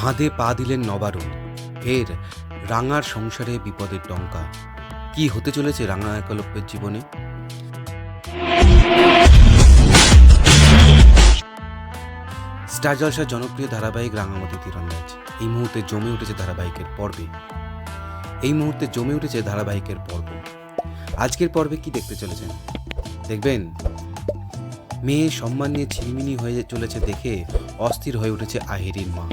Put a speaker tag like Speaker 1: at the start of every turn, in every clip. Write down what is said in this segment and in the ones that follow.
Speaker 1: ফাঁদে পা দিলেন নবারুণ। ফের রাঙার সংসারে বিপদের টঙ্কা কি হতে চলেছে রাঙা একলব্যের জীবনে? স্টার জলসার জনপ্রিয় ধারাবাহিক রাঙামতি তীরন্দাজ। এই মুহূর্তে জমে উঠেছে ধারাবাহিকের পর্বে। এই মুহূর্তে জমে উঠেছে ধারাবাহিকের পর্ব। আজকের পর্বে কি দেখতে চলেছেন? দেখবেন, মেয়ে সম্মান নিয়ে ছিনিমিনি হয়ে চলেছে দেখে অস্থির হয়ে উঠেছে আহিরির মা।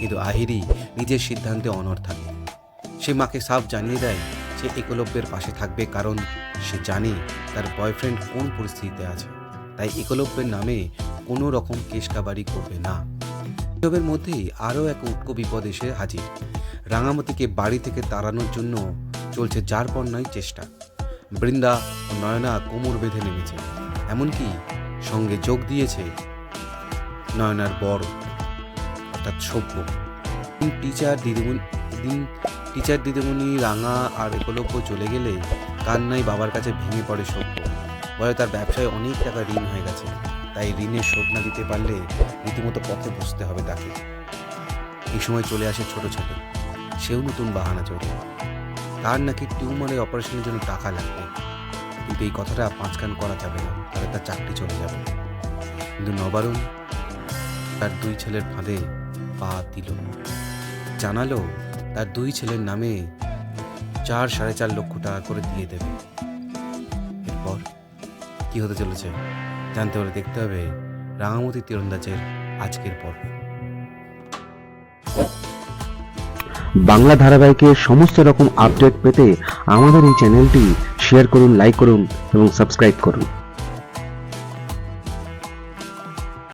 Speaker 1: কিন্তু আহিরি নিজের সিদ্ধান্তে অনড় থাকে। সে মাকে সাফ জানিয়ে দেয় সে একলব্যের পাশে থাকবে কারণ সে জানে তার বয়ফ্রেন্ড কোন পরিস্থিতিতে আছে। তাই একলব্যের নামে কোনো রকম কেশকাবাড়ি করবে না। এসবের মধ্যেই আরও এক উটকো বিপদ এসে হাজির। রাঙামতিকে বাড়ি থেকে তাড়ানোর জন্য চলছে যার পর নয় চেষ্টা। বৃন্দা ও নয়না কোমর বেঁধে নেমেছে। এমনকি সঙ্গে যোগ দিয়েছে নয়নার বড় অর্থাৎ সভ্য টিচার দিদিমণি, দিন টিচার দিদিমণি, রাঙা আর একলব্য চলে গেলে কান্নাই বাবার কাছে ভেঙে পড়ে সভ্য। বলে তার ব্যবসায় অনেক টাকা ঋণ হয়ে গেছে, তাই ঋণের শোধ না দিতে পারলে রীতিমতো পথে বসতে হবে তাকে। এই সময় চলে আসে ছোট ছোট সেও নতুন বাহানা চলে তার নাকি টিউমারের অপারেশনের জন্য টাকা লাগবে, কিন্তু এই কথাটা পাঁচকান করা যাবে না, তাহলে তার চাকরি চলে যাবে। কিন্তু নবারুণ তার দুই ছেলের ফাঁদে পা দিল। জানালো, তার দুই ছেলের নামে চার সাড়ে চার লক্ষ টাকা করে দিয়ে দেবে। এরপর কি হতে চলেছে? জানতে হলে দেখতে হবে রাঙামতি তীরন্দাজের আজকের পর্ব।
Speaker 2: বাংলা ধারাবাহিকের সমস্ত রকম আপডেট পেতে আমাদের এই চ্যানেলটি শেয়ার করুন, লাইক করুন এবং সাবস্ক্রাইব করুন।